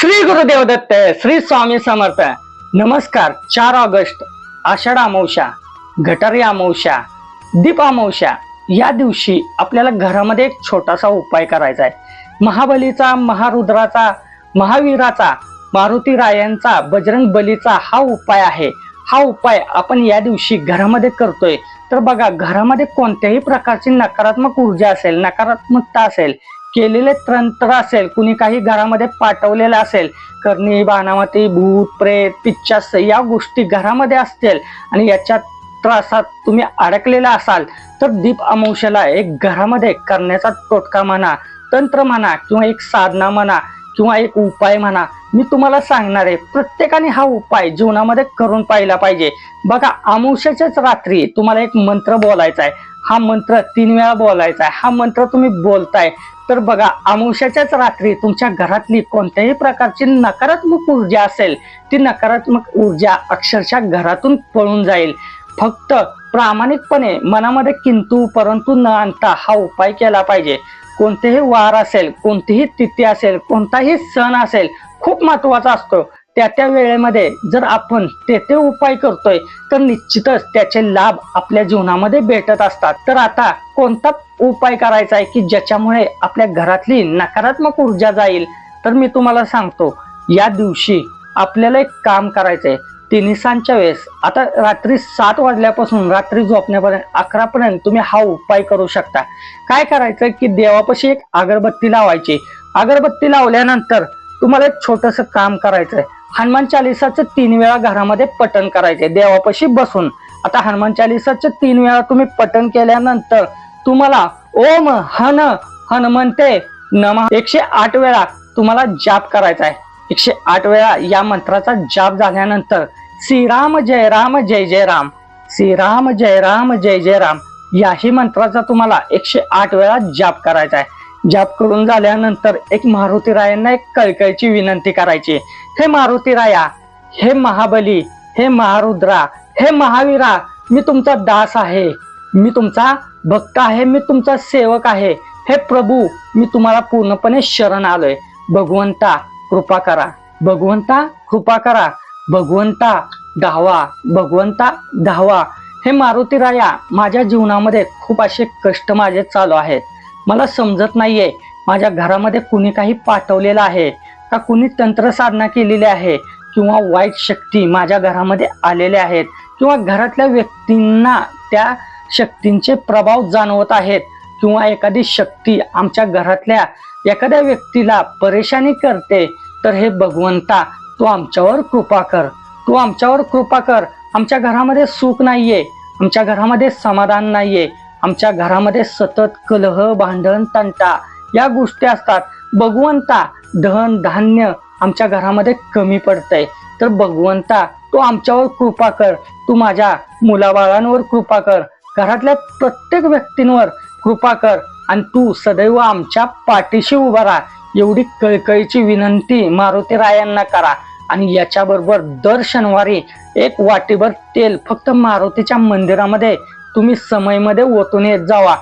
श्री गुरुदेव दत्त श्री स्वामी समर्थ. नमस्कार चार ऑगस्ट आषाढ अमावस्या गटारी अमावस्या दीप अमावस्या या दिवशी आपल्याला घरामध्ये एक छोटासा उपाय करायचा आहे. महाबलीचा महारुद्राचा महावीराचा मारुती रायांचा बजरंग बलीचा हा उपाय आहे. हा उपाय आपण या दिवशी घरामध्ये करतोय. तर बघा घरामध्ये कोणत्याही प्रकारची नकारात्मक ऊर्जा असेल नकारात्मकता असेल केलेले तंत्र असेल कुणी काही घरामध्ये पाठवलेलं असेल करणी बाणामती भूत प्रेत पिच्चास या गोष्टी घरामध्ये असतील आणि याच्या त्रासात तुम्ही अडकलेला असाल तर दीप अमावश्याला एक घरामध्ये करण्याचा टोटका म्हणा तंत्र म्हणा किंवा एक साधना म्हणा किंवा एक उपाय म्हणा मी तुम्हाला सांगणार आहे प्रत्येकाने हा उपाय जीवनामध्ये करून पाहिला पाहिजे. बघा अमावश्याच्याच रात्री तुम्हाला एक मंत्र बोलायचा आहे. हा मंत्र तीन वेळा बोलायचा आहे. हा मंत्र तुम्ही बोलताय. तर बघा अमावश्याच्याच रात्री तुमच्या घरातली कोणत्याही प्रकारची नकारात्मक ऊर्जा असेल ती नकारात्मक ऊर्जा अक्षरशः घरातून पळून जाईल. फक्त प्रामाणिकपणे मनामध्ये किंतू परंतु न आणता हा उपाय केला पाहिजे. कोणतेही वार असेल कोणतीही तिथी असेल कोणताही सण असेल खूप महत्त्वाचा असतो. त्या त्या वेळेमध्ये जर आपण ते ते उपाय करतोय तर निश्चितच त्याचे लाभ आपल्या जीवनामध्ये भेटत असतात. तर आता कोणता उपाय करायचा आहे की ज्याच्यामुळे आपल्या घरातली नकारात्मक ऊर्जा जाईल? तर मी तुम्हाला सांगतो या दिवशी आपल्याला एक काम करायचंय. तिन्हीसांच्या वेळेस आता रात्री सात वाजल्यापासून रात्री झोपण्यापर्यंत अकरापर्यंत तुम्ही हा उपाय करू शकता. काय करायचं की देवापाशी एक अगरबत्ती लावायची. अगरबत्ती लावल्यानंतर तुम्हाला एक छोटस काम करायचंय. हनुमान चालिसाचं तीन वेळा घरामध्ये पठण करायचंय. देवापाशी बसून. आता हनुमान चालिसाचं तीन वेळा तुम्ही पठण केल्यानंतर तुम्हाला ओम हन हनुमंते नम एकशे आठ वेळा तुम्हाला जाप करायचा आहे. एकशे आठ वेळा या मंत्राचा जाप झाल्यानंतर श्रीराम जय राम जय जय राम. श्रीराम जय राम जय जय राम. याही मंत्राचा तुम्हाला एकशे आठ वेळा जाप करायचा आहे. जाप करून झाल्यानंतर एक मारुती रायांना एक कळकळीची विनंती करायची. हे मारुती राया हे महाबली हे महारुद्रा हे महावीरा मी तुमचा दास आहे. मी तुमचा भक्त आहे मी तुमचा सेवक आहे. हे प्रभू मी तुम्हाला पूर्णपणे शरण आलोय. भगवंता कृपा करा. भगवंता कृपा करा. भगवंता धावा. भगवंता धावा. हे मारुती राया माझ्या जीवनामध्ये खूप असे कष्ट माझे चालू आहेत. मला समजत नाहीये. माझ्या घरामध्ये कुणी काही पाठवलेलं आहे का कुणी तंत्र साधना केलेली आहे किंवा वाईट शक्ती माझ्या घरामध्ये आलेल्या आहेत किंवा घरातल्या व्यक्तींना त्या शक्तींचे प्रभाव जाणवत आहेत किंवा एखादी शक्ती आमच्या घरातल्या एखाद्या व्यक्तीला परेशानी करते तर हे भगवंता तू आमच्यावर कृपा कर. तू आमच्यावर कृपा कर. आमच्या घरामध्ये सुख नाहीये. आमच्या घरामध्ये समाधान नाहीये. आमच्या घरामध्ये सतत कलह भांडण तंटा या गोष्टी असतात. भगवंता धन धान्य आमच्या घरामध्ये कमी पडतंय. तर भगवंता तू आमच्यावर कृपा कर. तू माझ्या मुलाबाळांवर कृपा कर. घरातल्या प्रत्येक व्यक्तींवर कृपा कर. आणि तू सदैव आमच्या पाठीशी उभा राहा. एवढी कळकळीची विनंती मारुती रायांना करा. आणि याच्याबरोबर दर शनिवारी एक वाटीभर तेल फक्त मारुतीच्या मंदिरामध्ये तुम्ही समयमध्ये ओतून येत जावा.